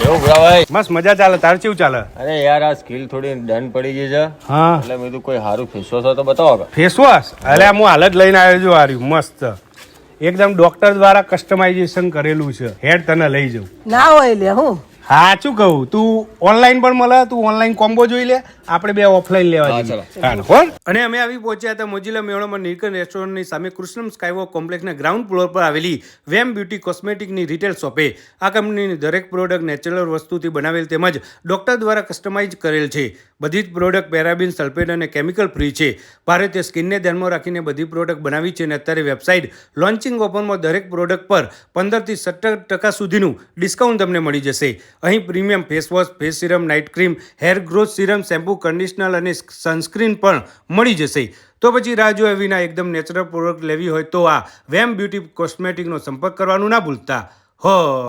કેવું ભાઈ. મસ્ત મજા ચાલે તાર કેવું ચાલે? અરે યાર આ સ્કિલ થોડી ડન પડી ગઈ છે. હા. એટલે મેં કીધું કોઈ સારું ફેસ વોશ હોય તો બતાવો ફેસ વોશ અરે હું હાલ જ લઈને આવ્યો છું આર્યું મસ્ત. એકદમ ડોક્ટર દ્વારા કસ્ટમાઇઝેશન કરેલું છે. હેડ તને લઈ જાઉં. ના હોય લે હું? હા શું કહું? તું ઓનલાઈન પણ મળે તું ઓનલાઈન કોમ્બો જોઈ લે. આપણે બે ઓફલાઈન લેવા હા, જઈએ. અને અમે આવી પહોંચ્યા હતા મોજીલા મેળામાં નીલકંઠ રેસ્ટોરન્ટની સામે કૃષ્ણમ સ્કાયવોક કોમ્પ્લેક્સના ગ્રાઉન્ડ ફ્લોર પર આવેલી વેમ બ્યુટી કોસ્મેટિકની રિટેલ શોપે આ કંપનીની દરેક પ્રોડક્ટ નેચરલ વસ્તુથી બનાવેલ તેમજ ડોક્ટર દ્વારા કસ્ટમાઇઝ કરેલ છે. બધી જ પ્રોડક્ટ પેરાબિન, સલ્ફેટ અને કેમિકલ ફ્રી છે. ભારતે સ્કિનને ધ્યાનમાં રાખીને બધી પ્રોડક્ટ બનાવી છે અને અત્યારે વેબસાઇટ લોન્ચિંગ ઓફરમાં દરેક પ્રોડક્ટ પર પંદરથી સત્તર ટકા સુધીનું ડિસ્કાઉન્ટ તમને મળી જશે. અહીં premium face wash face serum night cream hair growth serum shampoo conditioner અને સનસ્ક્રીન પણ મળી જશે. તો પછી રાહ જોયા વિના એકદમ નેચરલ પ્રોડક્ટ લેવી હોય તો આ વેમ બ્યુટી કોસ્મેટિકનો સંપર્ક કરવાનું ના ભૂલતા. હો!